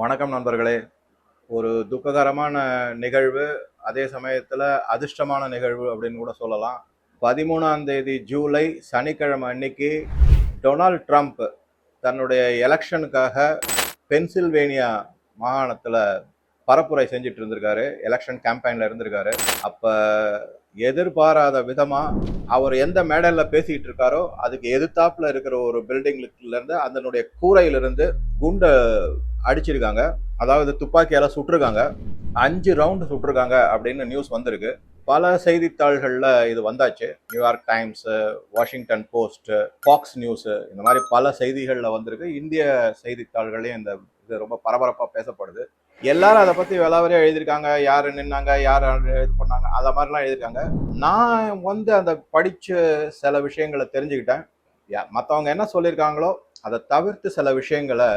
வணக்கம் நண்பர்களே. ஒரு துக்ககரமான நிகழ்வு அதே சமயத்தில் அதிர்ஷ்டமான நிகழ்வு அப்படின்னு கூட சொல்லலாம். பதிமூணாம் தேதி ஜூலை சனிக்கிழமை அன்னைக்கு டொனால்ட் ட்ரம்ப் தன்னுடைய எலெக்ஷனுக்காக பென்சில்வேனியா மாகாணத்தில் பரப்புரை செஞ்சுட்டு இருந்திருக்காரு. எலெக்ஷன் கேம்பெயினில் இருந்திருக்காரு. அப்போ எதிர்பாராத விதமாக அவர் எந்த மேடையில் பேசிக்கிட்டு இருக்காரோ அதுக்கு எதிர்த்தாப்பில் இருக்கிற ஒரு பில்டிங்லேருந்து அதனுடைய கூரையிலிருந்து குண்டை அடிச்சிருக்காங்க. அதாவது துப்பாக்கியால் சுட்டிருக்காங்க. அஞ்சு ரவுண்டு சுட்டிருக்காங்க அப்படின்னு நியூஸ் வந்திருக்கு. பல செய்தித்தாள்களில் இது வந்தாச்சு. New York Times Washington Post Fox News இந்த மாதிரி பல செய்திகளில் வந்திருக்கு. இந்திய செய்தித்தாள்களையும் இந்த இது ரொம்ப பரபரப்பாக பேசப்படுது. எல்லாரும் அதை பற்றி விளாவரியாக எழுதியிருக்காங்க. யார் நின்னாங்க யார் இது பண்ணாங்க அதை மாதிரிலாம் எழுதியிருக்காங்க. நான் வந்து அந்த படித்த சில விஷயங்களை தெரிஞ்சுக்கிட்டேன். மற்றவங்க என்ன சொல்லியிருக்காங்களோ அதை தவிர்த்து சில விஷயங்களை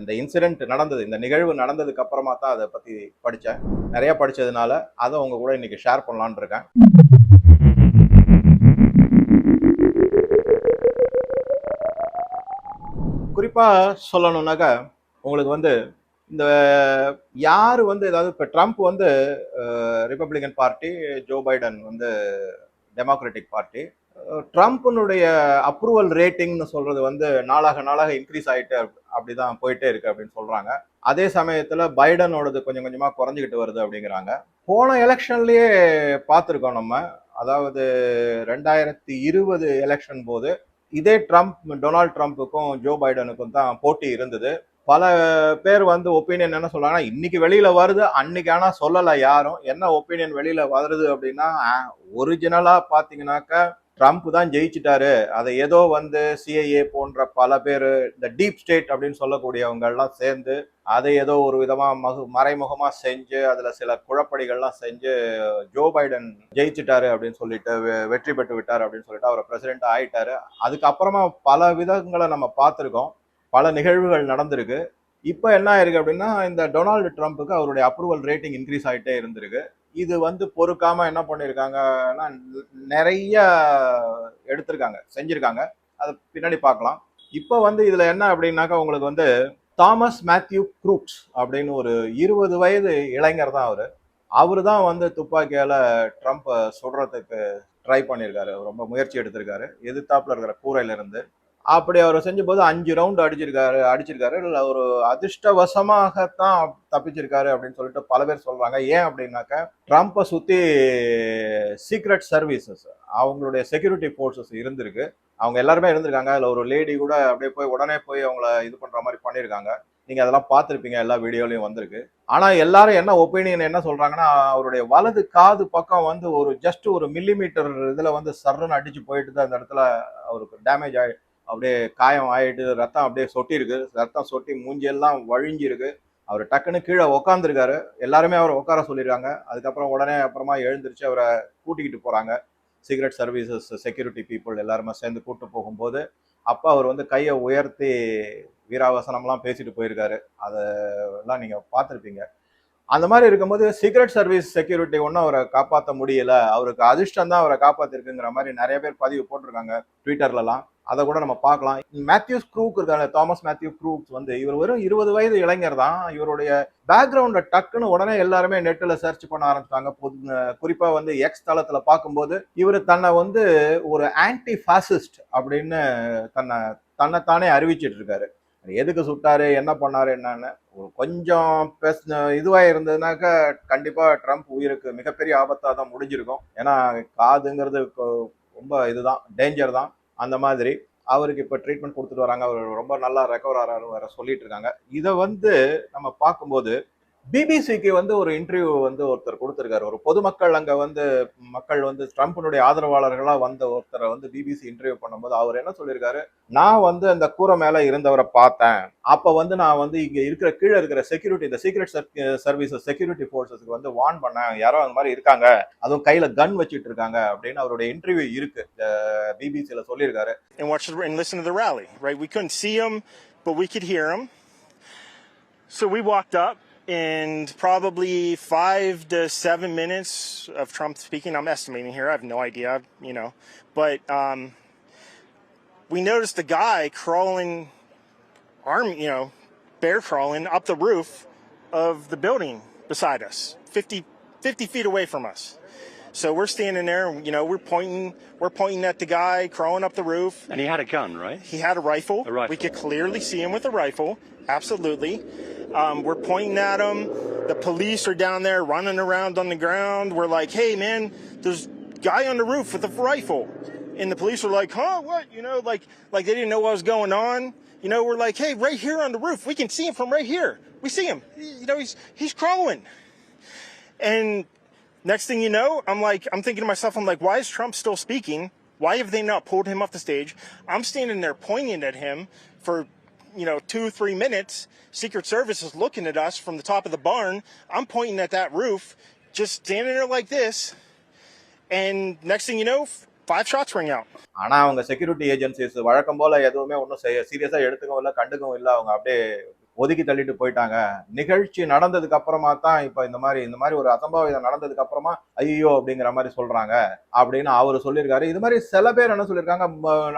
இந்த இன்சிடென்ட் நடந்தது இந்த நிகழ்வு நடந்ததுக்கு அப்புறமா தான் அதை பற்றி படித்தேன். நிறைய படித்ததுனால அதை உங்க கூட இன்னைக்கு ஷேர் பண்ணலான்னு இருக்கேன். குறிப்பாக சொல்லணுன்னாக்கா உங்களுக்கு வந்து இந்த யார் வந்து ஏதாவது இப்போ ட்ரம்ப் வந்து ரிப்பப்ளிகன் பார்ட்டி ஜோ பைடன் வந்து டெமோக்ராட்டிக் பார்ட்டி ட்ரம்ப்னுடைய அப்ரூவல் ரேட்டிங்னு சொல்றது வந்து நாளாக நாளாக இன்க்ரீஸ் ஆகிட்டு அப்படிதான் போயிட்டே இருக்கு அப்படின்னு சொல்றாங்க. அதே சமயத்துல பைடனோடது கொஞ்சம் கொஞ்சமா குறைஞ்சிக்கிட்டு வருது அப்படிங்கிறாங்க. போன எலெக்ஷன்லயே பார்த்துருக்கோம் நம்ம. அதாவது ரெண்டாயிரத்தி இருபது எலெக்ஷன் போது இதே ட்ரம்ப் டொனால்ட் ட்ரம்ப்புக்கும் ஜோ பைடனுக்கும் தான் போட்டி இருந்தது. பல பேர் வந்து ஒப்பீனியன் என்ன சொல்றாங்கன்னா இன்னைக்கு வெளியில வருது அன்னைக்கு ஆனா சொல்லலை யாரும். என்ன ஒப்பீனியன் வெளியில வருது அப்படின்னா ஒரிஜினலா பார்த்தீங்கன்னாக்கா ட்ரம்ப் தான் ஜெயிச்சிட்டாரு. அதை ஏதோ வந்து சிஐஏ போன்ற பல பேர் இந்த டீப் ஸ்டேட் அப்படின்னு சொல்லக்கூடியவங்கள்லாம் சேர்ந்து அதை ஏதோ ஒரு விதமாக மகு மறைமுகமாக செஞ்சு அதில் சில குழப்படிகள்லாம் செஞ்சு ஜோ பைடன் ஜெயிச்சிட்டாரு அப்படின்னு சொல்லிட்டு வெற்றி பெற்று விட்டார் அப்படின்னு சொல்லிட்டு அவர் பிரசிடென்ட் ஆயிட்டாரு. அதுக்கப்புறமா பல விதங்களை நம்ம பார்த்துருக்கோம். பல நிகழ்வுகள் நடந்திருக்கு. இப்போ என்ன ஆயிருக்கு அப்படின்னா இந்த டொனால்டு ட்ரம்ப்புக்கு அவருடைய அப்ரூவல் ரேட்டிங் இன்க்ரீஸ் ஆகிட்டே இருந்திருக்கு. இது வந்து பொறுக்காம என்ன பண்ணியிருக்காங்கன்னா நிறைய எடுத்திருக்காங்க செஞ்சிருக்காங்க. அதை பின்னாடி பார்க்கலாம். இப்போ வந்து இதில் என்ன அப்படின்னாக்கா உங்களுக்கு வந்து தாமஸ் மேத்யூ குரூப்ஸ் அப்படின்னு ஒரு இருபது வயது இளைஞர் தான் அவர். அவர் தான் வந்து துப்பாக்கியால் ட்ரம்ப்பை சுடுறதுக்கு ட்ரை பண்ணியிருக்காரு ரொம்ப முயற்சி எடுத்திருக்காரு. எதிர்த்தாப்பில் இருக்கிற கூரையிலிருந்து. அப்படி அவர் செஞ்சபோது அஞ்சு ரவுண்ட் அடிச்சிருக்காரு அடிச்சிருக்காரு. இல்லை ஒரு அதிர்ஷ்டவசமாகத்தான் தப்பிச்சிருக்காரு அப்படின்னு சொல்லிட்டு பல பேர் சொல்கிறாங்க ஏன் அப்படின்னாக்க ட்ரம்ப்பை சுற்றி சீக்ரெட் சர்வீசஸ் அவங்களுடைய செக்யூரிட்டி ஃபோர்ஸஸ் இருந்திருக்கு. அவங்க எல்லாருமே இருந்திருக்காங்க. அதில் ஒரு லேடி கூட அப்படியே போய் உடனே போய் அவங்கள இது பண்ணுற மாதிரி பண்ணியிருக்காங்க. நீங்கள் அதெல்லாம் பார்த்துருப்பீங்க எல்லா வீடியோலையும் வந்திருக்கு. ஆனால் எல்லாரும் என்ன ஒப்பீனியன் என்ன சொல்கிறாங்கன்னா அவருடைய வலது காது பக்கம் வந்து ஒரு ஜஸ்ட் ஒரு மில்லிமீட்டர் இதில் வந்து சர்ன்னு அடித்து போயிட்டு தான் அந்த இடத்துல அவருக்கு டேமேஜ் ஆகி அப்படியே காயம் ஆகிட்டு ரத்தம் அப்படியே சொட்டியிருக்கு. ரத்தம் சொட்டி மூஞ்சியெல்லாம் வழிஞ்சிருக்கு. அவர் டக்குன்னு கீழே உக்காந்துருக்காரு. எல்லாருமே அவர் உட்கார சொல்லியிருக்காங்க. அதுக்கப்புறம் உடனே அப்புறமா எழுந்திருச்சு அவரை கூட்டிக்கிட்டு போகிறாங்க சீக்ரெட் சர்வீசஸ் செக்யூரிட்டி பீப்புள் எல்லாருமே சேர்ந்து கூட்டு போகும்போது அப்போ அவர் வந்து கையை உயர்த்தி வீராவசனம்லாம் பேசிட்டு போயிருக்காரு. அதெல்லாம் நீங்கள் பார்த்துருப்பீங்க. அந்த மாதிரி இருக்கும்போது சீக்ரெட் சர்வீஸ் செக்யூரிட்டி ஒன்றும் அவரை காப்பாற்ற முடியல. அவருக்கு அதிர்ஷ்டம் தான் அவரை காப்பாத்திருக்குங்கிற மாதிரி நிறைய பேர் பதிவு போட்டிருக்காங்க ட்விட்டர்லலாம். அதை கூட நம்ம பார்க்கலாம். மேத்யூஸ் க்ரூக் இருக்காங்க தாமஸ் மேத்யூ க்ரூக்ஸ் வந்து இவர் வெறும் இருபது வயது இளைஞர் தான். இவருடைய பேக்ரவுண்ட டக்குன்னு உடனே எல்லாருமே நெட்டில் சர்ச் பண்ண ஆரம்பிச்சாங்க குறிப்பா வந்து எக்ஸ் தளத்துல பார்க்கும்போது இவர் தன்னை வந்து ஒரு ஆன்டி ஃபாசிஸ்ட் அப்படின்னு தன்னை தன்னைத்தானே அறிவிச்சிட்டு இருக்காரு. எதுக்கு சுட்டாரு என்ன பண்ணாரு என்னன்னு கொஞ்சம் பேசின இதுவாக இருந்ததுனாக்க கண்டிப்பாக ட்ரம்ப் உயிருக்கு மிகப்பெரிய ஆபத்தாக தான் முடிஞ்சிருக்கும். ஏன்னா காதுங்கிறது ரொம்ப இதுதான் டேஞ்சர் தான். அந்த மாதிரி அவருக்கு இப்போ ட்ரீட்மெண்ட் கொடுத்துட்டு வராங்க. அவர் ரொம்ப நல்லா ரெக்கவர் ஆகிறாரு வேற சொல்லிட்டு இருக்காங்க. இதை வந்து நம்ம பார்க்கும்போது பிபிசிக்கு வந்து ஒரு இன்டர்வியூ வந்து ஒருத்தர் கொடுத்துருக்காரு. ஒரு பொதுமக்கள் அங்கே வந்து மக்கள் வந்து ட்ரம்ப்னுடைய ஆதரவாளர்களாக வந்த ஒருத்தரை வந்து பிபிசி இன்டர்வியூ பண்ணும்போது அவர் என்ன சொல்லியிருக்காரு? நான் வந்து அந்த கூரை மேலே இருந்தவரை பார்த்தேன். அப்போ வந்து நான் வந்து இங்கே இருக்கிற கீழே இருக்கிற செக்யூரிட்டி இந்த சீக்ரெட் சர்வீசஸ் செக்யூரிட்டி ஃபோர்ஸஸ்க்கு வந்து வார்ன் பண்ணேன். யாரோ அந்த மாதிரி இருக்காங்க. அதுவும் கையில் கன் வச்சுட்டு இருக்காங்க அப்படின்னு அவருடைய இன்டர்வியூ இருக்கு. பிபிசியில் சொல்லியிருக்காரு. But we could hear him. So we walked up, and probably five to seven minutes of Trump speaking. I'm estimating here. I have no idea, you know, but um, we noticed a guy crawling, arm, you know, bear crawling up the roof of the building beside us, 50, 50 feet away from us. So we're standing there, and, you know, we're pointing, we're pointing at the guy crawling up the roof. And he had a gun, right? He had a rifle. A rifle. We could clearly see him with a rifle. Absolutely. Um, we're pointing at him. The police are down there running around on the ground. We're like, hey, man, there's guy on the roof with a rifle. And the police are like, huh, what? You know, like, like they didn't know what was going on. You know, we're like, hey, right here on the roof, we can see him from right here. We see him. You know, he's he's crawling. And next thing you know, I'm like, I'm thinking to myself, I'm like, why is Trump still speaking? Why have they not pulled him off the stage? I'm standing there pointing at him for, you know, two, three minutes. Secret Service is looking at us from the top of the barn. I'm pointing at that roof, just standing there like this. And next thing you know, five shots ring out. ஆனா அவங்க security agencies வழக்கம் போல எதுவுமே ஒன்றும் செய்ய சீரியஸா எடுத்துக்கவும் இல்லை கண்டுக்கவும் இல்லை அவங்க அப்படியே ஒதுக்கி தள்ளிட்டு போயிட்டாங்க. நிகழ்ச்சி நடந்ததுக்கு அப்புறமா தான் இப்போ இந்த மாதிரி இந்த மாதிரி ஒரு அசம்பாவிதம் நடந்ததுக்கு அப்புறமா ஐயோ அப்படிங்கிற மாதிரி சொல்றாங்க. அப்படின்னு அவர் சொல்லியிருக்காரு. இது மாதிரி சில பேர் என்ன சொல்லியிருக்காங்க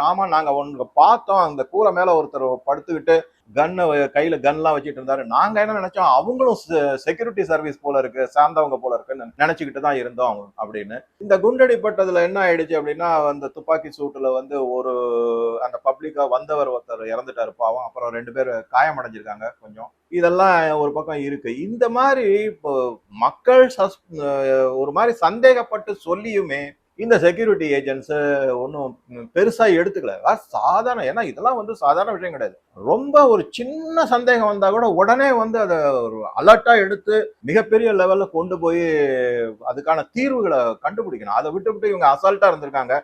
ஆமா நாங்க ஒன்று பார்த்தோம். அந்த கூரை மேல ஒருத்தர் படுத்துக்கிட்டு கன்னை கையில கன்லாம் வச்சுட்டு இருந்தாரு. நாங்க என்ன நினைச்சோம் அவங்களும் செக்யூரிட்டி சர்வீஸ் போல இருக்கு சார்ந்தவங்க போல இருக்குன்னு நினைச்சுக்கிட்டு தான் இருந்தோம் அப்படின்னு. இந்த குண்டடிப்பட்டதுல என்ன ஆயிடுச்சு அப்படின்னா அந்த துப்பாக்கி சூட்டுல வந்து ஒரு அந்த பப்ளிக்கா வந்தவர் ஒருத்தர் இறந்துட்டாரு பாவம். அப்புறம் ரெண்டு பேர் காயமடைஞ்சிருக்காங்க கொஞ்சம். இதெல்லாம் ஒரு பக்கம் இருக்கு. இந்த மாதிரி இப்போ மக்கள் சஸ் ஒரு மாதிரி சந்தேகப்பட்டு சொல்லியுமே இந்த செக்யூரிட்டி ஏஜென்ட்ஸ் ஒன்றும் பெருசாக எடுத்துக்கல. சாதாரண ஏன்னா இதெல்லாம் வந்து சாதாரண விஷயம் கிடையாது. ரொம்ப ஒரு சின்ன சந்தேகம் வந்தால் கூட உடனே வந்து அதை ஒரு அலர்ட்டாக எடுத்து மிகப்பெரிய லெவலில் கொண்டு போய் அதுக்கான தீர்வுகளை கண்டுபிடிக்கணும். அதை விட்டு விட்டு இவங்க அசால்ட்டாக இருந்திருக்காங்க.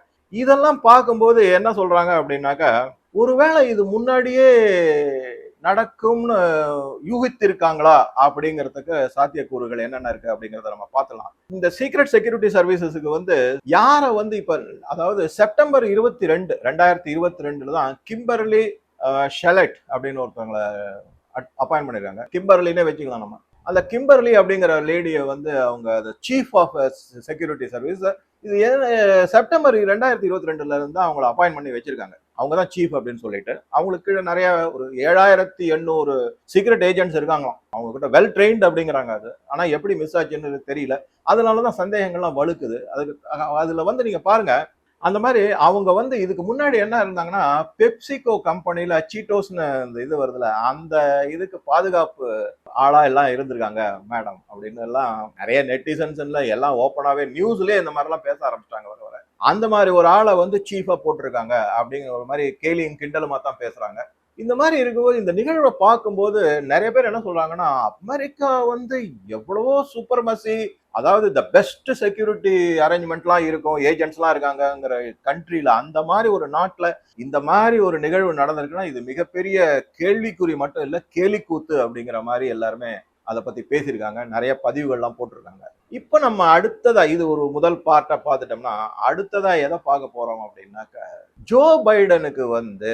இதெல்லாம் பார்க்கும்போது என்ன சொல்கிறாங்க அப்படின்னாக்கா ஒருவேளை இது முன்னாடியே நடக்கும்னு யூகித்திருக்காங்களா அப்படிங்கிறதுக்கு சாத்தியக்கூறுகள் என்னென்ன இருக்கு அப்படிங்கிறத நம்ம பார்த்துலாம் இந்த சீக்ரெட் செக்யூரிட்டி சர்வீசஸுக்கு வந்து யாரை வந்து இப்ப அதாவது செப்டம்பர் இருபத்தி ரெண்டு ரெண்டாயிரத்தி இருபத்தி ரெண்டுல தான் கிம்பர்லி ஷெலட் அப்படின்னு ஒருத்தவங்களை அப்பாயின் பண்ணிருக்காங்க. கிம்பர்லினே வச்சுக்கலாம் நம்ம. அந்த கிம்பர்லி அப்படிங்கிற லேடியை வந்து அவங்க சீஃப் ஆஃப் செக்யூரிட்டி சர்வீஸ் இது செப்டம்பர் ரெண்டாயிரத்தி இருபத்தி ரெண்டுல இருந்து தான் அவங்கள அப்பாயின் பண்ணி வச்சிருக்காங்க. அவங்க தான் சீஃப் அப்படின்னு சொல்லிட்டு அவங்களுக்கு கீழே நிறைய ஒரு ஏழாயிரத்தி எண்ணூறு சீக்ரெட் ஏஜென்ட்ஸ் இருக்காங்களாம். அவங்க கிட்ட வெல் ட்ரெயின்ட் அப்படிங்கிறாங்க அது. ஆனால் எப்படி மிஸ் ஆச்சுன்னு தெரியல. அதனால தான் சந்தேகங்கள்லாம் வலுக்குது அதுக்கு அதில் வந்து நீங்கள் பாருங்க அந்த மாதிரி அவங்க வந்து இதுக்கு முன்னாடி என்ன இருந்தாங்கன்னா பெப்சிகோ கம்பெனியில் சீட்டோஸ்னு இந்த இது வருதுல அந்த இதுக்கு பாதுகாப்பு ஆளா எல்லாம் இருந்திருக்காங்க மேடம் அப்படின்னு எல்லாம் நிறைய நெட்டிசன்ஸ் எல்லாம் ஓப்பனாகவே நியூஸ்லேயே இந்த மாதிரிலாம் பேச ஆரம்பிச்சிட்டாங்க. வர அந்த மாதிரி ஒரு ஆளை வந்து சீஃபா போட்டிருக்காங்க அப்படிங்கிற ஒரு மாதிரி கேலியும் கிண்டலுமா தான் பேசுறாங்க. இந்த மாதிரி இருக்கும்போது இந்த நிகழ்வை பார்க்கும்போது நிறைய பேர் என்ன சொல்றாங்கன்னா அமெரிக்கா வந்து எவ்வளவோ சூப்பர்மசி அதாவது த பெஸ்ட் செக்யூரிட்டி அரேஞ்ச்மெண்ட்லாம் இருக்கும் ஏஜென்ட்ஸ்லாம் இருக்காங்கங்கிற கண்ட்ரியில் அந்த மாதிரி ஒரு நாட்டில் இந்த மாதிரி ஒரு நிகழ்வு நடந்திருக்குன்னா இது மிகப்பெரிய கேள்விக்குறி மட்டும் இல்லை கேலிக்கூத்து அப்படிங்கிற மாதிரி எல்லாருமே அதை பற்றி பேசியிருக்காங்க. நிறைய பதிவுகள்லாம் போட்டிருக்காங்க. இப்போ நம்ம அடுத்ததா இது ஒரு முதல் பார்ட்டை பார்த்துட்டோம்னா அடுத்ததா எதை பார்க்க போகிறோம் அப்படின்னாக்க ஜோ பைடனுக்கு வந்து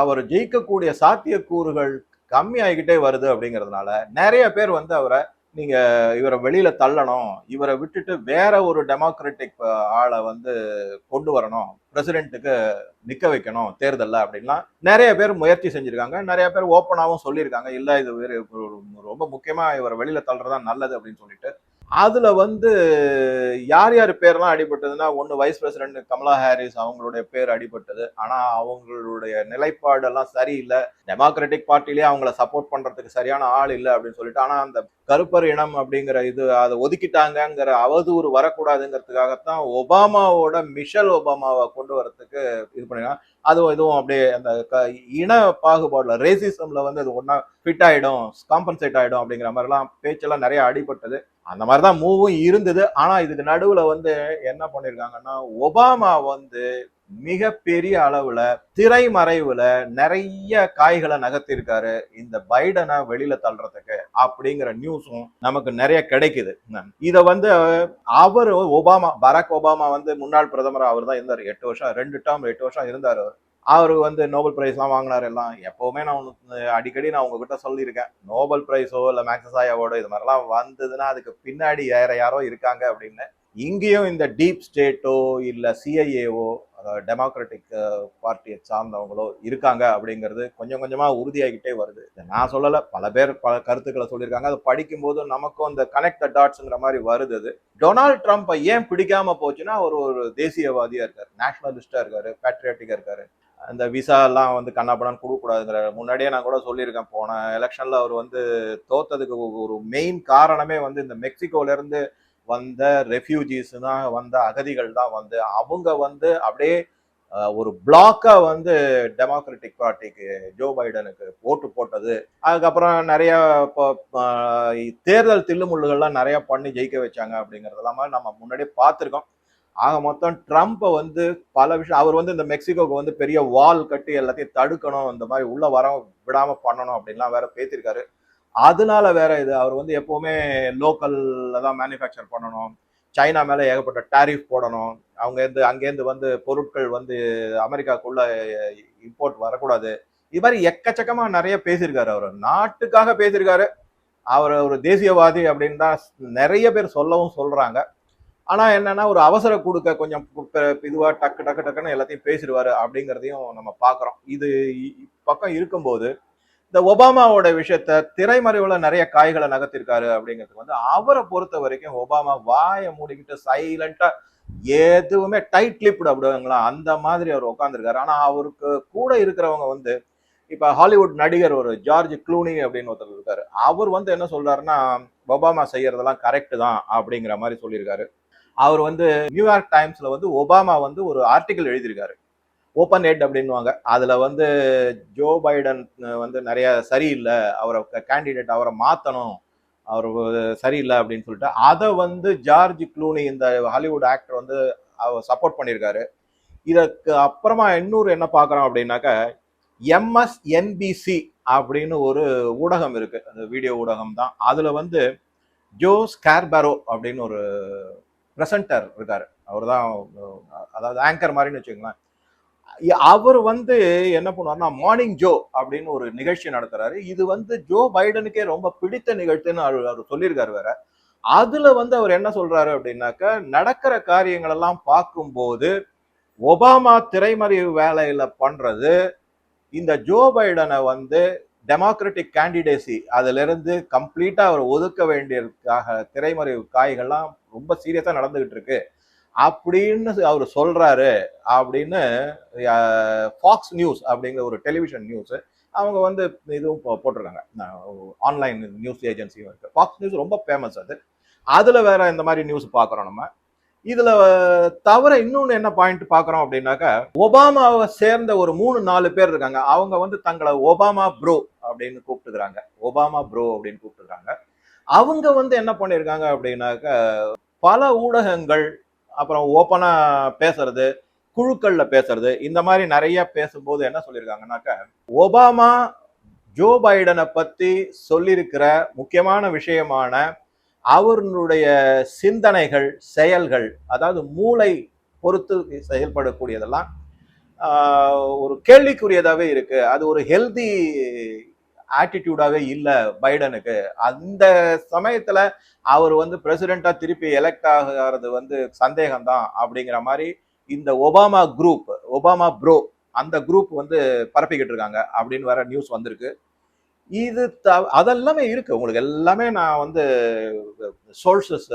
அவர் ஜெயிக்கக்கூடிய சாத்தியக்கூறுகள் கம்மி ஆகிக்கிட்டே வருது அப்படிங்கிறதுனால நிறைய பேர் வந்து அவரை நீங்க இவரை வெளியில தள்ளணும் இவரை விட்டுட்டு வேற ஒரு டெமோக்ராட்டிக் ஆளை வந்து கொண்டு வரணும் பிரசிடென்ட்டுக்கு நிக்க வைக்கணும் தேர்தல்ல அப்படின்லாம் நிறைய பேர் முயற்சி செஞ்சிருக்காங்க. நிறைய பேர் ஓப்பனாகவும் சொல்லியிருக்காங்க. இல்ல இது வேறு ரொம்ப முக்கியமா இவரை வெளியில தள்ளுறதா நல்லது அப்படின்னு சொல்லிட்டு அதுல வந்து யார் யார் பேர்லாம் அடிபட்டதுன்னா ஒன்று வைஸ் பிரசிடென்ட் கமலா ஹாரிஸ் அவங்களுடைய பேர் அடிபட்டது. ஆனால் அவங்களுடைய நிலைப்பாடெல்லாம் சரியில்லை. டெமோக்ராட்டிக் பார்ட்டிலேயே அவங்கள சப்போர்ட் பண்றதுக்கு சரியான ஆள் இல்லை அப்படின்னு சொல்லிட்டு ஆனால் அந்த கருப்பர் இனம் அப்படிங்கிற இது அதை ஒதுக்கிட்டாங்கங்கிற அவதூறு வரக்கூடாதுங்கிறதுக்காகத்தான் ஒபாமாவோட மிஷல் ஒபாமாவை கொண்டு வரத்துக்கு இது பண்ணிருக்காங்க. அதுவும் இதுவும் அப்படியே அந்த க- இன பாகுபாடுல ரேசிசம்ல வந்து அது ஒன்னா ஃபிட் ஆயிடும் காம்பன்சேட் ஆயிடும் அப்படிங்கிற மாதிரிலாம் பேச்செல்லாம் நிறைய அடிபட்டது. அந்த மாதிரிதான் மூவும் இருந்தது. ஆனா இதுக்கு நடுவுல வந்து என்ன பண்ணிருக்காங்கன்னா ஒபாமா வந்து மிகப்பெரிய அளவுல திரைமறைவுல நிறைய காய்களை நகர்த்திருக்காரு இந்த பைடனை வெளியில தள்ளுறதுக்கு அப்படிங்கிற நியூஸும் நமக்கு நிறைய கிடைக்குது. இத வந்து அவர் ஒபாமா பராக் ஒபாமா வந்து முன்னாள் பிரதமர் அவர் தான் இருந்தார். எட்டு வருஷம் ரெண்டு டேர்ம் எட்டு வருஷம் இருந்தார் அவர் வந்து நோபல் ப்ரைஸ்லாம் வாங்கினார் எல்லாம். எப்போவுமே நான் அடிக்கடி நான் உங்ககிட்ட சொல்லியிருக்கேன். நோபல் ப்ரைஸோ இல்லை மேக்சஸாய் அவார்டோ இது மாதிரிலாம் வந்ததுன்னா அதுக்கு பின்னாடி வேற யாரோ இருக்காங்க அப்படின்னு. இங்கேயும் இந்த டீப் ஸ்டேட்டோ இல்லை சிஐஏவோ அதாவது டெமோக்ராட்டிக் பார்ட்டியை சார்ந்தவங்களோ இருக்காங்க அப்படிங்கிறது கொஞ்சம் கொஞ்சமாக உறுதியாகிட்டே வருது. நான் சொல்லலை. பல பேர் பல கருத்துக்களை சொல்லியிருக்காங்க. அதை படிக்கும்போது நமக்கும் இந்த கனெக்ட் டாட்ஸ்ங்கிற மாதிரி வருது அது. டொனால்ட் ட்ரம்ப்பை ஏன் பிடிக்காம போச்சுன்னா அவர் ஒரு தேசியவாதியாக இருக்கார். நேஷனலிஸ்டாக இருக்காரு பேட்ரியாட்டிக்கா இருக்காரு. அந்த விசா எல்லாம் வந்து கண்ணாப்படம் கொடுக்கக்கூடாதுங்கிற முன்னாடியே நான் கூட சொல்லியிருக்கேன். போன எலெக்ஷன்ல அவர் வந்து தோத்ததுக்கு ஒரு மெயின் காரணமே வந்து இந்த மெக்சிகோல இருந்து வந்த ரெஃப்யூஜிஸ் தான் வந்த அகதிகள் தான் வந்து அவங்க வந்து அப்படியே ஒரு பிளாக்காக வந்து டெமோக்ராட்டிக் பார்ட்டிக்கு ஜோ பைடனுக்கு ஓட்டு போட்டது. அதுக்கப்புறம் நிறைய இப்போ தேர்தல் தில்லுமுள்ளுகள்லாம் நிறைய பண்ணி ஜெயிக்க வச்சாங்க அப்படிங்கறதெல்லாம் நம்ம முன்னாடியே பார்த்துருக்கோம். ஆக மொத்தம் ட்ரம்ப்பை வந்து பல விஷயம் அவர் வந்து இந்த மெக்சிகோக்கு வந்து பெரிய வால் கட்டி எல்லாத்தையும் தடுக்கணும் இந்த மாதிரி உள்ள வர விடாம பண்ணணும் அப்படின்லாம் வேற பேசியிருக்காரு அதனால வேற இது அவர் வந்து எப்பவுமே லோக்கல்ல தான் மேனுஃபேக்சர் பண்ணணும். சைனா மேலே ஏகப்பட்ட டாரிஃப் போடணும். அவங்க இருந்து அங்கேருந்து வந்து பொருட்கள் வந்து அமெரிக்காக்குள்ள இம்போர்ட் வரக்கூடாது. இது மாதிரி எக்கச்சக்கமாக நிறைய பேசியிருக்காரு அவர். நாட்டுக்காக பேசியிருக்காரு. அவர் ஒரு தேசியவாதி அப்படின்னு தான் நிறைய பேர் சொல்லவும் சொல்றாங்க. ஆனா என்னன்னா ஒரு அவசர கொடுக்க கொஞ்சம் இதுவா டக்கு டக்கு டக்குன்னு எல்லாத்தையும் பேசிடுவாரு அப்படிங்கிறதையும் நம்ம பாக்குறோம். இது இ- பக்கம் இருக்கும்போது இந்த ஒபாமாவோட விஷயத்த திரைமறைவுல நிறைய காய்களை நகர்த்திருக்காரு அப்படிங்கிறது வந்து அவரை பொறுத்த வரைக்கும் ஒபாமா வாயை மூடிக்கிட்டு சைலண்டா எதுவுமே டைட் லிப்டு அப்படிங்களா அந்த மாதிரி அவர் உட்காந்துருக்காரு ஆனா அவருக்கு கூட இருக்கிறவங்க வந்து இப்ப ஹாலிவுட் நடிகர் ஒரு ஜார்ஜ் க்ளூனி அப்படின்னு ஒருத்தர் இருக்காரு. அவர் வந்து என்ன சொல்றாருன்னா ஒபாமா செய்யறதெல்லாம் கரெக்ட் தான் அப்படிங்கிற மாதிரி சொல்லியிருக்காரு. அவர் வந்து நியூயார்க் டைம்ஸ்ல வந்து ஒபாமா வந்து ஒரு ஆர்டிக்கல் எழுதியிருக்காரு. ஓப்பன் எட் அப்படின்னுவாங்க. அதில் வந்து ஜோ பைடன் வந்து நிறைய சரியில்லை. அவரை கேண்டிடேட் அவரை மாற்றணும் அவர் சரியில்லை அப்படின்னு சொல்லிட்டு அதை வந்து ஜார்ஜ் க்ளூனி இந்த ஹாலிவுட் ஆக்டர் வந்து அவர் சப்போர்ட் பண்ணியிருக்காரு. இதற்கு அப்புறமா இன்னொரு என்ன பார்க்குறோம் அப்படின்னாக்க எம்எஸ்என்பிசி அப்படின்னு ஒரு ஊடகம் இருக்குது அந்த வீடியோ ஊடகம் தான் அதில் வந்து ஜோ ஸ்கேர்பரோ அப்படின்னு ஒரு பிரசன்டர் இருக்கார். அவர் தான் அதாவது ஆங்கர் மாதிரின்னு வச்சுக்கோங்களேன். அவர் வந்து என்ன பண்ணுவார்னா மார்னிங் ஜோ அப்படின்னு ஒரு நிகழ்ச்சி நடத்துறாரு. இது வந்து ஜோ பைடனுக்கே ரொம்ப பிடித்த நிகழ்ச்சின்னு அவர் அவர் சொல்லியிருக்காரு வேற. அதுல வந்து அவர் என்ன சொல்றாரு அப்படின்னாக்க நடக்கிற காரியங்கள் எல்லாம் பார்க்கும்போது ஒபாமா திரைமறைவு வேலையில பண்றது இந்த ஜோ பைடனை வந்து டெமோக்ராட்டிக் கேண்டிடேசி அதிலிருந்து கம்ப்ளீட்டாக அவர் ஒதுக்க வேண்டியதுக்காக திரைமறை காய்கள்லாம் ரொம்ப சீரியஸாக நடந்துகிட்டு இருக்கு. அப்படின்னு அவர் சொல்கிறாரு அப்படின்னு ஃபாக்ஸ் நியூஸ் அப்படிங்கிற ஒரு டெலிவிஷன் நியூஸு அவங்க வந்து இதுவும் போ- போட்டிருக்காங்க. ஆன்லைன் நியூஸ் ஏஜென்சியும் இருக்குது ஃபாக்ஸ் நியூஸ் ரொம்ப ஃபேமஸ் அது. அதில் வேற இந்த மாதிரி நியூஸ் பார்க்குறோம் நம்ம. இதுல தவிர இன்னொன்னு என்ன பாயிண்ட் பார்க்குறோம் அப்படின்னாக்கா ஒபாமாவை சேர்ந்த ஒரு மூணு நாலு பேர் இருக்காங்க. அவங்க வந்து தங்களை ஒபாமா ப்ரோ அப்படின்னு கூப்பிட்டுக்கிறாங்க. ஒபாமா ப்ரோ அப்படின்னு கூப்பிட்டுக்கிறாங்க. அவங்க வந்து என்ன பண்ணியிருக்காங்க அப்படின்னாக்க பல ஊடகங்கள் அப்புறம் ஓப்பனா பேசுறது குழுக்கள்ல பேசுறது இந்த மாதிரி நிறைய பேசும்போது என்ன சொல்லியிருக்காங்கன்னாக்க ஒபாமா ஜோ பைடனை பத்தி சொல்லியிருக்கிற முக்கியமான விஷயமான அவர்களுடைய சிந்தனைகள் செயல்கள் அதாவது மூளை பொறுத்து செயல்படக்கூடியதெல்லாம் ஒரு கேள்விக்குரியதாகவே இருக்கு. அது ஒரு ஹெல்தி ஆட்டிடியூடாகவே இல்லை பைடனுக்கு. அந்த சமயத்தில் அவர் வந்து பிரசிடெண்ட்டாக திருப்பி எலெக்ட் ஆகிறது வந்து சந்தேகம்தான் அப்படிங்கிற மாதிரி இந்த ஒபாமா குரூப் ஒபாமா ப்ரோ அந்த குரூப் வந்து பரப்பிக்கிட்டு இருக்காங்க அப்படின்னு வேற நியூஸ் வந்திருக்கு. இது த- அதெல்லாமே இருக்கு. உங்களுக்கு எல்லாமே நான் வந்து சோர்சஸ்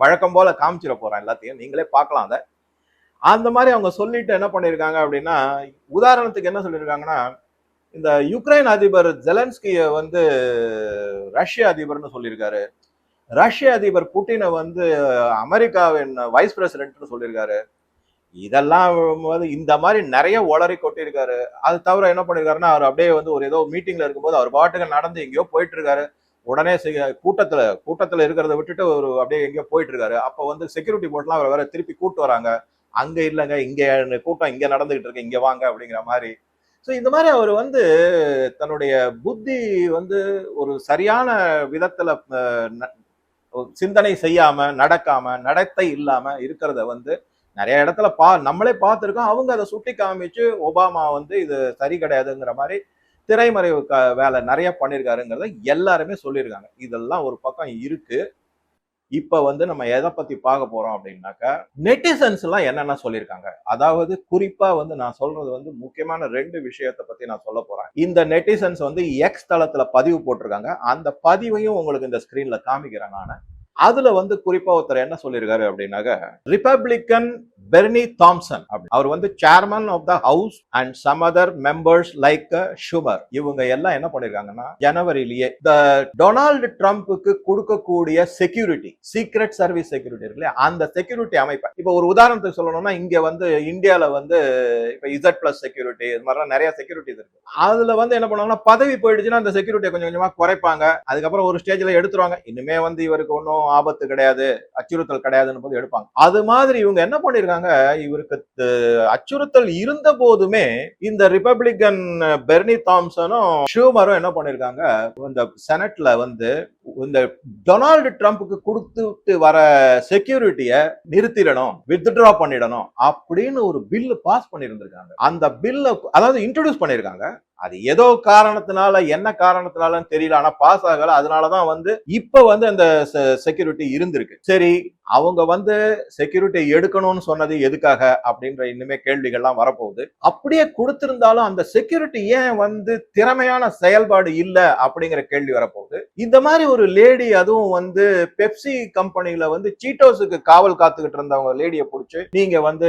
வழக்கம் போல காமிச்சிட போறேன் எல்லாத்தையும். நீங்களே பார்க்கலாம் அதை. அந்த மாதிரி அவங்க சொல்லிட்டு என்ன பண்ணியிருக்காங்க அப்படின்னா உதாரணத்துக்கு என்ன சொல்லியிருக்காங்கன்னா இந்த யுக்ரைன் அதிபர் ஜெலன்ஸ்கிய வந்து ரஷ்ய அதிபர்னு சொல்லியிருக்காரு ரஷ்ய அதிபர் புட்டினை வந்து அமெரிக்காவின் வைஸ் பிரசிடென்ட்னு சொல்லியிருக்காரு இதெல்லாம் வந்து இந்த மாதிரி நிறைய ஒளரி கொட்டியிருக்காரு. அது தவிர என்ன பண்ணிருக்காருன்னா அவர் அப்படியே வந்து ஒரு ஏதோ மீட்டிங்ல இருக்கும்போது அவர் பாட்டுக்கு நடந்து எங்கேயோ போயிட்டு இருக்காரு உடனே கூட்டத்துல கூட்டத்துல இருக்கிறத விட்டுட்டு ஒரு அப்படியே எங்கேயோ போயிட்டு இருக்காரு அப்ப வந்து செக்யூரிட்டி போர்ட்லாம் அவர் வேற திருப்பி கூட்டு வராங்க. அங்க இல்லைங்க இங்க கூட்டம் இங்க நடந்துகிட்டு இருக்கு இங்க வாங்க அப்படிங்கிற மாதிரி. ஸோ இந்த மாதிரி அவர் வந்து தன்னுடைய புத்தி வந்து ஒரு சரியான விதத்துல சிந்தனை செய்யாம நடக்காம நடத்தை இல்லாம இருக்கிறத வந்து நிறைய இடத்துல பா நம்மளே பார்த்துருக்கோம். அவங்க அதை சுட்டி காமிச்சு ஒபாமா வந்து இது சரி கிடையாதுங்கிற மாதிரி திரைமறைவு க- வேலை நிறைய பண்ணியிருக்காருங்கிறத எல்லாருமே சொல்லியிருக்காங்க. இதெல்லாம் ஒரு பக்கம் இருக்கு. இப்போ வந்து நம்ம எதை பத்தி பார்க்க போறோம் அப்படின்னாக்கா நெட்டிசன்ஸ் எல்லாம் என்னென்ன சொல்லியிருக்காங்க? அதாவது குறிப்பா வந்து நான் சொல்றது வந்து முக்கியமான ரெண்டு விஷயத்தை பத்தி நான் சொல்ல போறேன். இந்த நெட்டிசன்ஸ் வந்து எக்ஸ் தளத்துல பதிவு போட்டிருக்காங்க. அந்த பதிவையும் உங்களுக்கு இந்த ஸ்கிரீன்ல காமிக்கிறேன் நான். அதுல வந்து குறிப்பா ஒருத்தர் என்ன சொல்லியிருக்காரு அப்படின்னாக்க ரிப்பப்ளிக்கன் பெர்னி தாம்சன் அப்படி. அவர் வந்து chairman of the house and some other members like Schumer இவங்க எல்லாம் என்ன பண்ணிருக்காங்கன்னா ஜனவரியிலேயே இந்த டொனால்டு ட்ரம்ப்புக்கு கொடுக்கக்கூடிய செக்யூரிட்டி சீக்ரெட் சர்வீஸ் செக்யூரிட்டி இருக்கு அந்த செக்யூரிட்டி அமைப்பை. இப்போ ஒரு உதாரணத்துக்கு சொல்லணும்னா இங்க வந்து இந்தியாவில் வந்து இப்போ இசட் பிளஸ் செக்யூரிட்டி இது மாதிரிலாம் நிறைய செக்யூரிட்டிஸ் இருக்கு. அதுல வந்து என்ன பண்ணுவாங்கன்னா பதவி போயிடுச்சுன்னா அந்த செக்யூரிட்டியை கொஞ்சம் கொஞ்சமா குறைப்பாங்க. அதுக்கப்புறம் ஒரு ஸ்டேஜ்ல எடுத்துருவாங்க. இனிமே வந்து இவருக்கு ஒன்றும் ஆபத்து கிடையாது அச்சுறுத்தல் கிடையாதுன்னு போது எடுப்பாங்க. அது மாதிரி இவங்க என்ன பண்ணிருக்காங்க இவருக்கு அச்சுறுத்தல் இருந்த போதுமே இந்த ரிப்பப்ளிகன் பெர்னி தாம்சனும் ஷூமரும் என்ன பண்ணிருக்காங்க இந்த செனட்ல வந்து இந்த டொனால்டு ட்ரம்ப்புக்கு கொடுத்துட்டு வர செக்யூரிட்டியை நிறுத்திடணும் வித்ட்ரா பண்ணிடணும் அப்படின்னு ஒரு பில்லு பாஸ் பண்ணியிருந்திருக்காங்க. அந்த பில்ல அதாவது இன்ட்ரடியூஸ் பண்ணியிருக்காங்க. அது ஏதோ காரணத்தினால என்ன காரணத்தினாலன்னு தெரியல ஆனா பாஸ் ஆகல. அதனாலதான் வந்து இப்ப வந்து அந்த செக்யூரிட்டி இருந்திருக்கு. சரி அவங்க வந்து செக்யூரிட்டி எடுக்கணும்னு சொன்னது எதுக்காக அப்படின்ற இன்னுமே கேள்விகள்லாம் வரப்போகுது. அப்படியே கொடுத்திருந்தாலும் அந்த செக்யூரிட்டி ஏன் வந்து திறமையான செயல்பாடு இல்லை அப்படிங்கிற கேள்வி வரப்போகுது. இந்த மாதிரி ஒரு லேடி அதுவும் வந்து பெப்சி கம்பெனியில வந்து சீட்டோஸுக்கு காவல் காத்துக்கிட்டு இருந்தவங்க லேடியை பிடிச்சி நீங்க வந்து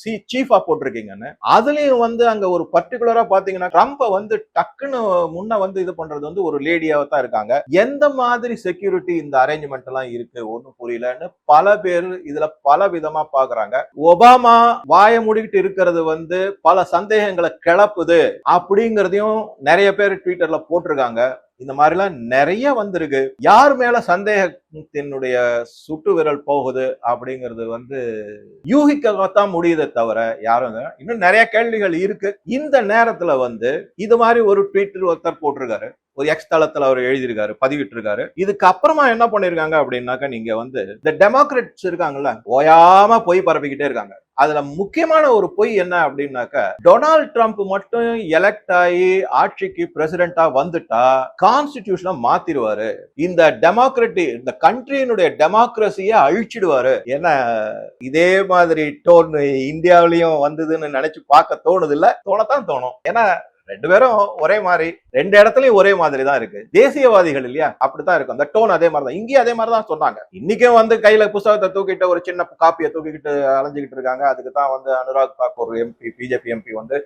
சி சீஃபா போட்டிருக்கீங்கன்னு. அதுலயும் வந்து அங்க ஒரு பர்டிகுலரா பாத்தீங்கன்னா ட்ரம்ப வந்து டக்குன்னு முன்ன வந்து இது பண்றது வந்து ஒரு லேடியாக தான் இருக்காங்க. எந்த மாதிரி செக்யூரிட்டி இந்த அரேஞ்ச்மெண்ட் எல்லாம் இருக்கு? ஒன்றும் புரியலன்னு பல பேர் இதுல பல விதமா பாக்குறாங்க. ஒபாமா வாய மூடிக்கிட்டு இருக்கிறது வந்து பல சந்தேகங்களை கிளப்புது அப்படிங்கிறதையும் நிறைய பேர் ட்விட்டர்ல போட்டிருக்காங்க. இந்த மாதிரிலாம் நிறைய வந்திருக்கு. யார் மேல சந்தேகத்தினுடைய சுட்டு விரல் போகுது அப்படிங்கிறது வந்து யூகிக்கத்தான் முடியுதே தவிர யாரும் இன்னும் நிறைய கேள்விகள் இருக்கு. இந்த நேரத்துல வந்து இது மாதிரி ஒரு ட்வீட் ஒருத்தர் போட்டிருக்காரு. ஒரு எக்ஸ் அவர் எழுதியிருக்காரு பதிவிட்டிருக்காரு. இதுக்கு அப்புறமா என்ன பண்ணிருக்காங்க அப்படின்னாக்கா நீங்க வந்து இந்த டெமோக்ராட்ஸ் இருக்காங்கல்ல ஓயாம போய் பரப்பிக்கிட்டே இருக்காங்க. அதுல முக்கியமான ஒரு பொய் என்ன அப்படின்னாக்க டொனால்ட் ட்ரம்ப் மட்டும் எலெக்ட் ஆகி ஆட்சிக்கு பிரசிடென்டா வந்துட்டா கான்ஸ்டிடியூஷனை மாத்திடுவாரு இந்த டெமோக்ரட்டி இந்த கண்ட்ரியினுடைய டெமோக்ரஸியை அழிச்சிடுவாரு. ஏன்னா இதே மாதிரி டோன் இந்தியாவிலையும் வந்ததுன்னு நினைச்சு பார்க்க தோணுது இல்ல தோணத்தான் தோணும். ஏன்னா ரெண்டு பேரும் ஒரே மாதிரி ரெண்டு இடத்துலயும் ஒரே மாதிரி தான் இருக்கு. தேசியவாதிகள் இல்லையா? அப்படித்தான் இருக்கும். அந்த டோன் அதே மாதிரி தான் இங்கேயும் அதே மாதிரி தான் சொன்னாங்க. இன்னைக்கும் வந்து கையில புஸ்தகத்தை தூக்கிட்டு ஒரு சின்ன காப்பியை தூக்கிக்கிட்டு அலைஞ்சுக்கிட்டு இருக்காங்க. அதுக்கு தான் வந்து Anurag Thakur MP BJP MP வந்து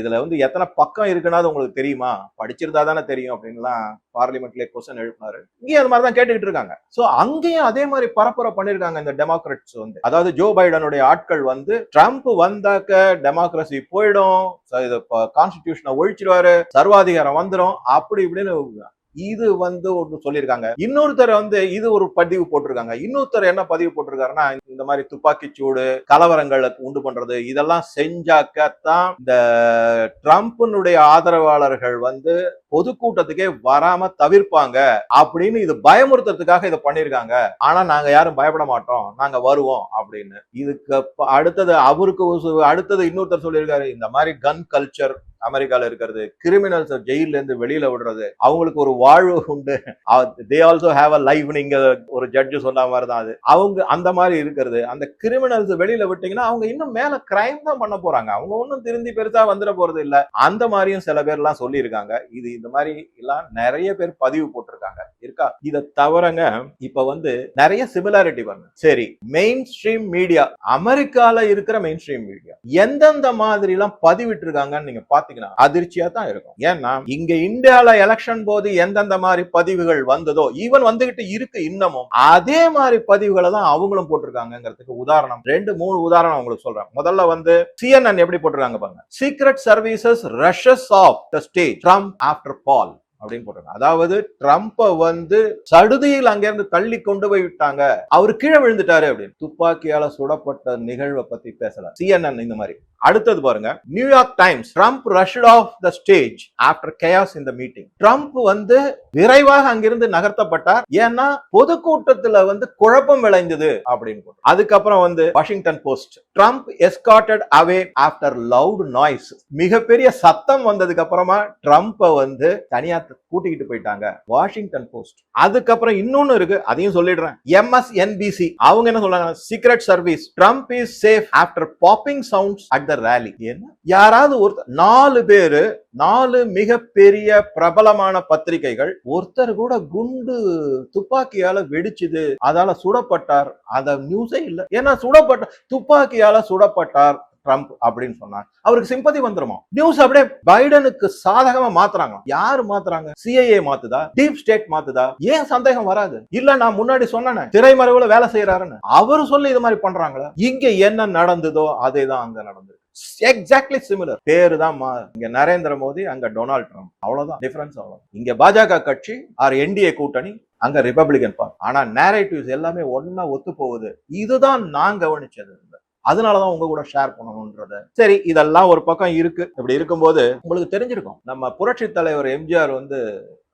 இதுல வந்து எத்தனை பக்கம் இருக்குன்னா உங்களுக்கு தெரியுமா? படிச்சிருந்தா தானே தெரியும் அப்படின்லாம் பார்லிமெண்ட்லேயே கொஸ்டின் எழுப்பினாரு. இங்கேயும் அது மாதிரி தான் கேட்டுக்கிட்டு இருக்காங்க. சோ அங்கேயும் அதே மாதிரி பரப்புரை பண்ணிருக்காங்க இந்த டெமோக்ராட்ஸ் வந்து. அதாவது ஜோ பைடனுடைய ஆட்கள் வந்து ட்ரம்ப் வந்தாக்க டெமோக்ரஸி போயிடும். கான்ஸ்டிடியூஷனை ஒழிச்சிருவாரு. சர்வாதிகாரம் வந்துடும் அப்படி இப்படின்னு இது வந்து ஒன்று சொல்லியிருக்காங்க. இன்னொருத்தர் வந்து இது ஒரு பதிவு போட்டிருக்காங்க. இன்னொருத்தர் என்ன பதிவு போட்டிருக்காருன்னா இந்த மாதிரி துப்பாக்கி சூடு கலவரங்களை உண்டு பண்றது இதெல்லாம் செஞ்சாக்கத்தான் இந்த ட்ரம்ப்னுடைய ஆதரவாளர்கள் வந்து பொதுக்கூட்டத்துக்கே வராம தவிர்ப்பாங்க அப்படின்னு இது பயமுறுத்துறதுக்காக இதை பண்ணிருக்காங்க ஆனா நாங்க யாரும் பயப்பட மாட்டோம். நாங்க வருவோம் அப்படின்னு. இதுக்கு அடுத்தது அவருக்கு ஒரு- அடுத்தது இன்னொருத்தர் சொல்லியிருக்காரு இந்த மாதிரி கன் கல்ச்சர் அமெரிக்கால இருக்கிறது கிரிமினல்ஸ் ஜெயில இருந்து வெளியில விடுறது அவங்களுக்கு ஒரு வாழ்வு உண்டு. They also have a life நீங்க ஒரு ஜட்ஜ் சொன்ன மாதிரி தான் அது. அவங்க அந்த மாதிரி இருக்கிறது அந்த கிரிமினல்ஸ் வெளியில விட்டீங்கன்னா அவங்க இன்னும் மேல கிரைம் தான் பண்ண போறாங்க. அவங்க ஒன்றும் திருந்தி பெருசா வந்துட போறது இல்ல. அந்த மாதிரியும் சில பேர் எல்லாம் சொல்லியிருக்காங்க. இது இந்த மாதிரி எல்லாம் நிறைய பேர் பதிவு போட்டிருக்காங்க. இருக்கா? இதை தவிரங்க இப்ப வந்து நிறைய சிமிலாரிட்டி பாருங்க சரி மெயின் ஸ்ட்ரீம் மீடியா அமெரிக்கால இருக்கிற மெயின் ஸ்ட்ரீம் மீடியா எந்தெந்த மாதிரி எல்லாம் பதிவிட்டு இருக்காங்கன்னு நீங்க பாத்தீங்கன்னா அதிர்ச்சியா தான் இருக்கும். ஏன்னா இங்க இந்தியால எலெக்ஷன் போது எந்தெந்த மாதிரி பதிவுகள் வந்ததோ ஈவன் வந்துகிட்டு இருக்கு இன்னமும் அதே மாதிரி பதிவுகளை தான் அவங்களும் போட்டிருக்காங்க. போட்டிருக்காங்கிறதுக்கு உதாரணம். ரெண்டு மூணு உதாரணம் உங்களுக்கு சொல்றேன். முதல்ல வந்து சிஎன்என் எப்படி போட்டிருக்காங்க பாருங்க. Secret services rushes off the state Trump after ball அப்படின்னு போட்டிருக்காங்க. அதாவது ட்ரம்ப்ப வந்து சடுதியில் அங்கிருந்து தள்ளி கொண்டு போய் விட்டாங்க. அவர் கீழே விழுந்துட்டாரு அப்படின்னு. துப்பாக்கியால சுடப்பட்ட நிகழ்வை பத்தி பேசல. சிஎன்என் இந்த மாதிரி. அடுத்தது பாருங்க New York Times Trump rushed off the stage after gas இந்த மீட்டிங் ட்ரம்ப் வந்து விரைவாக அங்கிருந்து நகர்த்தப்பட்டார். ஏன்னா பொதுக்கூட்டத்துல வந்து குழப்பம் விளைந்தது அப்படின்னு அதுக்கப்புறம் வந்து Washington Post Trump escorted away after loud noise மிகப்பெரிய சத்தம் வந்ததுக்கு அப்புறமா ட்ரம்ப்ப வந்து தனியா கூட்டிக்கிட்டு போயிட்டாங்க வாஷிங்டன் போஸ்ட் அதுக்கப்புறம் இன்னொன்னு இருக்கு அதையும் சொல்லிடுறேன். எம்எஸ்என்பிசி அவங்க என்ன சொல்றாங்க? Secret service Trump is safe after popping sounds at the rally என்ன யாராவது ஒருத்தர் நாலு பேரு நாலு மிகப்பெரிய பிரபலமான பத்திரிகைகள் ஒருத்தர் கூட குண்டு துப்பாக்கியால வெடிச்சுது அதால சுடப்பட்டார் அத நியூஸே இல்ல. ஏன்னா சுடப்பட்ட துப்பாக்கியால சுடப்பட்டார் ட்ரம்ப் அப்படின்னு சொன்னார் அவருக்கு சிம்பதி வந்துருமா? நியூஸ் அப்படியே பைடனுக்கு சாதகமா மாத்துறாங்க யாரு மாத்துறாங்க? சிஐஏ மாத்துதா? டீப் ஸ்டேட் மாத்துதா? ஏன் சந்தேகம் வராது? இல்ல நான் முன்னாடி சொன்னேனே திரைமறைவுல வேலை செய்யறாருன்னு அவரு சொல்லி இது மாதிரி பண்றாங்களா? இங்க என்ன நடந்ததோ அதே தான் அங்க நடந்தது எக்ஸாக்ட்லி சிமிலர் பேரு தான் மா- இங்க நரேந்திர மோடி அங்க டொனால்ட் ட்ரம்ப். அவ்வளவுதான். டிஃபரன்ஸ் அவ்வளவு இங்க பாஜக கட்சி ஆர் என்டிஏ கூட்டணி அங்க ரிபப்ளிகன் பார்ட்டி ஆனா நேரேட்டிவ்ஸ் எல்லாமே ஒன்னா ஒத்து போகுது. இதுதான் நான் கவனிச்சது. அதனாலதான் உங்க கூட ஷேர் பண்ணணும்ன்றத சரி இதெல்லாம் ஒரு பக்கம் இருக்கு. இப்படி இருக்கும்போது உங்களுக்கு தெரிஞ்சிருக்கும். நம்ம புரட்சி தலைவர் எம்ஜிஆர் வந்து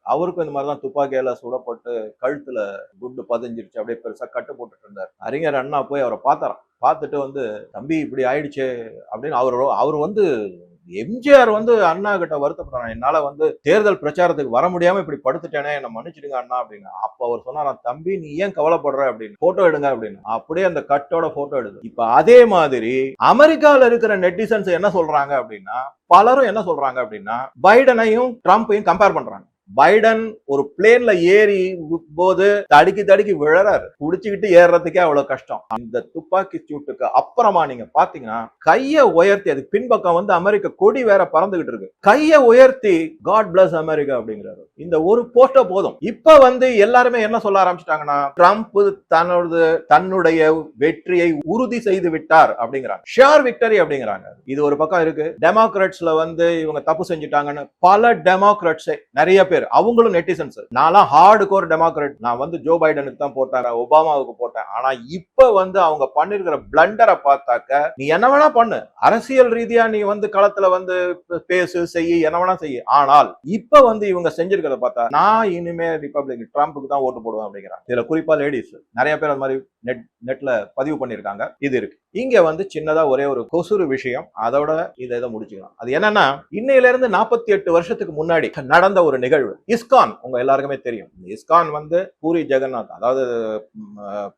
அவருக்கும் இந்த மாதிரிதான் துப்பாக்கியால சுடப்பட்டு கழுத்துல குண்டு பதிஞ்சிருச்சு அப்படியே பெருசா கட்டு போட்டுட்டு இருந்தார். அறிஞர் அண்ணா போய் அவரை பார்த்தாராம். பார்த்துட்டு வந்து தம்பி இப்படி ஆயிடுச்சு அப்படின்னு அவர் அவர் வந்து எம்ஜிஆர் வந்து அண்ணா கிட்ட வருத்தப்படுறாங்க என்னால வந்து தேர்தல் பிரச்சாரத்துக்கு வர முடியாம இப்படி படுத்துட்டேனே என்ன மன்னிச்சிடுங்க அண்ணா அப்படின்னு. அப்ப அவர் சொன்னாராம் தம்பி நீ ஏன் கவலைப்படுற அப்படின்னு. போட்டோ எடுங்க அப்படின்னு. அப்படியே அந்த கட்டோட போட்டோ எடுது. இப்ப அதே மாதிரி அமெரிக்கால இருக்கிற நெட்டிசன்ஸ் என்ன சொல்றாங்க அப்படின்னா பலரும் என்ன சொல்றாங்க அப்படின்னா பைடனையும் ட்ரம்ப்பையும் கம்பேர் பண்றாங்க. பைடன் ஒரு பிளேன்ல ஏறி போது தடுக்கி தடுக்கி விழறாரு. குடிச்சுக்கிட்டு ஏறுறதுக்கே அவ்வளவு கஷ்டம். அந்த துப்பாக்கி சூட்டுக்கு அப்புறமா நீங்க பாத்தீங்கன்னா கைய உயர்த்தி அது பின்பக்கம் வந்து அமெரிக்க கொடி வேற பறந்துகிட்டு இருக்கு. கைய உயர்த்தி காட் பிளஸ் அமெரிக்கா அப்படிங்கிறாரு. இந்த ஒரு போஸ்டோ போதும். இப்ப வந்து எல்லாருமே என்ன சொல்ல ஆரம்பிச்சிட்டாங்கன்னா ட்ரம்ப் தன்னோட தன்னுடைய வெற்றியை உறுதி செய்து விட்டார் அப்படிங்கிறாங்க. ஷேர் விக்டரி அப்படிங்கிறாங்க. இது ஒரு பக்கம் இருக்கு. டெமோக்ராட்ஸ்ல வந்து இவங்க தப்பு செஞ்சுட்டாங்கன்னு பல டெமோக்ராட்ஸே நிறைய பேர் அவங்களும் நெட்டிசன்ஸ் நான்லாம் ஹார்டு கோர் டெமோக்ராட் நான் வந்து ஜோ பைடனுக்கு தான் போட்டேன் ஒபாமாவுக்கு போட்டேன். ஆனா இப்ப வந்து அவங்க பண்ணிருக்கிற பிளண்டரை பார்த்தாக்க நீ என்ன வேணா பண்ணு. அரசியல் ரீதியா நீ வந்து களத்துல வந்து பேசு செய்ய என்ன வேணா செய்யு. ஆனால் இப்ப வந்து இவங்க செஞ்சிருக்கிறத பார்த்தா நான் இனிமே ரிப்பப்ளிக் ட்ரம்ப்புக்கு தான் ஓட்டு போடுவேன் அப்படிங்கிறான் இதுல குறிப்பா லேடிஸ் நிறைய பேர் அந்த மாதிரி நெட் நெட்ல பதிவு பண்ணியிருக்காங்க இது இருக்கு. இங்க வந்து சின்னதா ஒரே ஒரு கொசுறு விஷயம். அதோட இதை இதை முடிச்சுக்கலாம். அது என்னன்னா இன்னையில இருந்து நாற்பத்தி எட்டு வருஷத்துக்கு முன்னாடி நடந்த ஒரு நிகழ்வு. இஸ்கான் உங்க எல்லாருக்குமே தெரியும். இஸ்கான் வந்து பூரி ஜெகநாத் அதாவது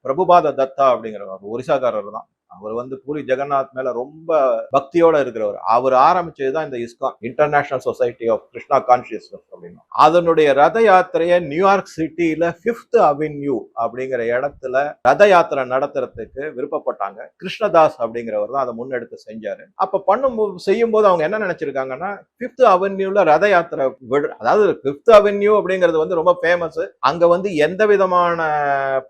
பிரபுபாத தத்தா அப்படிங்கிற ஒரு ஒரிசாக்காரர் தான் அவர் வந்து பூரி ஜெகநாத் மேல ரொம்ப பக்தியோட இருக்கிறவர். அவர் ஆரம்பிச்சதுதான் இந்த ISKCON International Society of Krishna consciousness அப்படின்னு. அதனுடைய ரத யாத்திரையை நியூயார்க் சிட்டியில பிப்த் அவென்யூ அப்படிங்கிற இடத்துல ரத யாத்திரை நடத்துறதுக்கு விருப்பப்பட்டாங்க. கிருஷ்ணதாஸ் அப்படிங்கிறவர் தான் அதை முன்னெடுத்து செஞ்சாரு. அப்ப பண்ணும் செய்யும் போது அவங்க என்ன நினைச்சிருக்காங்கன்னா பிப்த் அவென்யூல ரத யாத்திரை விடு அதாவது பிப்த் அவென்யூ அப்படிங்கிறது வந்து ரொம்ப ஃபேமஸ் அங்க வந்து எந்த விதமான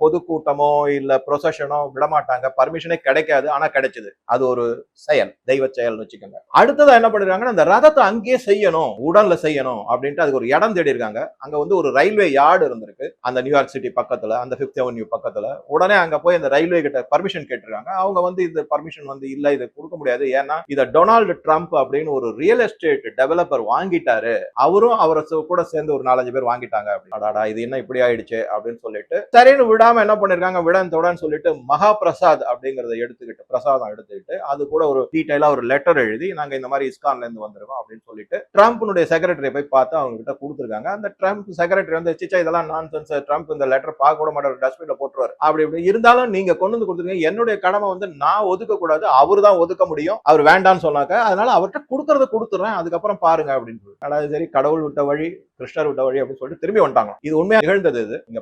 பொதுக்கூட்டமோ இல்ல ப்ரொசஷனோ விடமாட்டாங்க. பர்மிஷனே கிடைக்காது ஆனா கிடைச்சது. அது ஒரு செயல் தெய்வ செயல்னு வச்சுக்கோங்க. அடுத்ததா என்ன பண்ணிருக்காங்கன்னா அந்த ரதத்தை அங்கேயே செய்யணும் உடல்ல செய்யணும் அப்படின்ட்டு அதுக்கு ஒரு இடம் தேடி இருக்காங்க அங்க வந்து ஒரு ரயில்வே யார்டு இருந்திருக்கு. அந்த நியூயார்க் சிட்டி பக்கத்துல அந்த பிப்த் அவென்யூ பக்கத்துல. உடனே அங்க போய் அந்த ரயில்வே கிட்ட பர்மிஷன் கேட்டிருக்காங்க. அவங்க வந்து இந்த பர்மிஷன் வந்து இல்ல இதை கொடுக்க முடியாது. ஏன்னா இதை டொனால்டு ட்ரம்ப் அப்படின்னு ஒரு ரியல் எஸ்டேட் டெவலப்பர் வாங்கிட்டாரு. அவரும் அவரை கூட சேர்ந்து ஒரு நாலஞ்சு பேர் வாங்கிட்டாங்க அப்படின்னு. அடாடா இது என்ன இப்படி ஆயிடுச்சு அப்படின்னு சொல்லிட்டு சரின்னு விடாம என்ன பண்ணிருக்காங்க விடன் தொடன்னு சொல்லிட்டு மகா பிரசாத் அப்படிங்கறத எடுத்துக்கிட்டு பிரசாதம் எடுத்துக்கிட்டு அது கூட ஒரு டீடைலா ஒரு லெட்டர் எழுதி நாங்க இந்த மாதிரி இஸ்கான்ல இருந்து வந்திருக்கோம் அப்படின்னு சொல்லிட்டு ட்ரம்ப்னுடைய செக்ரட்டரி போய் பார்த்து அவங்க கிட்ட கொடுத்துருக்காங்க. அந்த ட்ரம்ப் செக்ரட்டரி வந்து சிச்சா இதெல்லாம் நான் ட்ரம்ப் இந்த லெட்டர் பார்க்க கூட மாட்டார். டஸ்ட்பின்ல போட்டுருவார். அப்படி இப்படி இருந்தாலும் நீங்க கொண்டு வந்து கொடுத்துருக்கீங்க. என்னுடைய கடமை வந்து நான் ஒதுக்க கூடாது அவர் தான் ஒதுக்க முடியும். அவர் வேண்டாம்னு சொன்னாக்க அதனால அவர்கிட்ட கொடுக்கறத கொடுத்துறேன். அதுக்கப்புறம் பாருங்க அப்படின்னு சொல்லி அதாவது சரி கடவுள் விட்ட வழி. கிருஷ்ணர் விட்ட வழி அப்படின்னு சொல்லிட்டு திரும்பி வந்துட்டாங்க இது உண்மையா நிகழ்ந்தது இது? நீங்க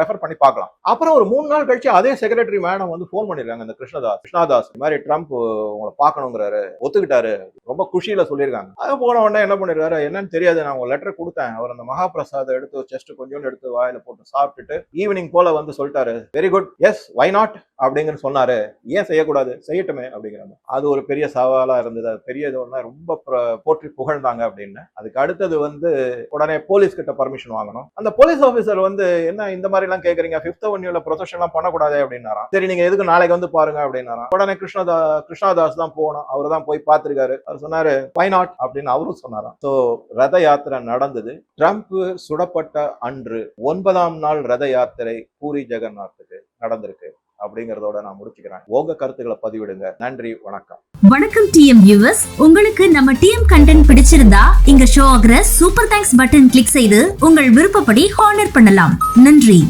ரெஃபர் பண்ணி பார்க்கலாம். அப்புறம் ஒரு மூணு நாள் கழிச்சு அதே செக்ரட்டரி மேடம் வந்து ஃபோன் பண்ணிருக்காங்க இந்த கிருஷ்ணதாஸ். கிருஷ்ணாதாஸ் இந்த மாதிரி ட்ரம்ப் உங்களை பார்க்கணுங்கிறாரு ஒத்துக்கிட்டாரு. ரொம்ப குஷியில சொல்லியிருக்காங்க. அது போன உடனே என்ன பண்ணிருக்காரு? என்னன்னு தெரியாது நான் உங்க லெட்டர் கொடுத்தேன். அவர் அந்த மகாபிரசாத எடுத்து செஸ்ட் கொஞ்சோண்டு எடுத்து வாயில போட்டு சாப்பிட்டுட்டு ஈவினிங் போல வந்து சொல்லிட்டாரு. Very good yes why not அப்படிங்கிற சொன்னாரு. ஏன் செய்யக்கூடாது? செய்யட்டுமே அப்படிங்கிறாங்க அது ஒரு பெரிய சவாலா இருந்தது. அது பெரிய இது ரொம்ப போற்றி புகழ்ந்தாங்க அப்படின்னு. அதுக்கு அடுத்தது வந்து உடனே போலீஸ் கிட்ட பர்மிஷன் வாங்கணும். அந்த போலீஸ் ஆபீசர் வந்து என்ன இந்த மாதிரி எல்லாம் கேக்குறீங்க பிப்த் அவென்யூல ப்ரொசஷன் எல்லாம் பண்ணக்கூடாது அப்படின்னாராம். சரி நீங்க எதுக்கு நாளைக்கு வந்து பாருங்க அப்படின்னாராம். உடனே கிருஷ்ணதா கிருஷ்ணதாஸ் தான் போனோம் அவர் தான் போய் பார்த்திருக்காரு. அவர் சொன்னாரு பைனாட் அப்படின்னு அவரும் சொன்னாராம். ஸோ ரத யாத்திரை நடந்தது. ட்ரம்ப் சுடப்பட்ட அன்று ஒன்பதாம் நாள் ரத யாத்திரை பூரி ஜெகநாத்துக்கு நடந்திருக்கு. அப்படிங்கறதோட நான் முடிச்சுக்கிறேன். உங்க கருத்துக்களை பதிவிடுங்க. நன்றி வணக்கம். வணக்கம் டிஎம் வியூவர்ஸ் உங்களுக்கு நம்ம டிஎம் கண்டென்ட் பிடிச்சிருந்தா இங்க ஷோ ஆகிற சூப்பர் தேங்க்ஸ் பட்டன் கிளிக் செய்து உங்கள் விருப்பப்படி ஹானர் பண்ணலாம். நன்றி.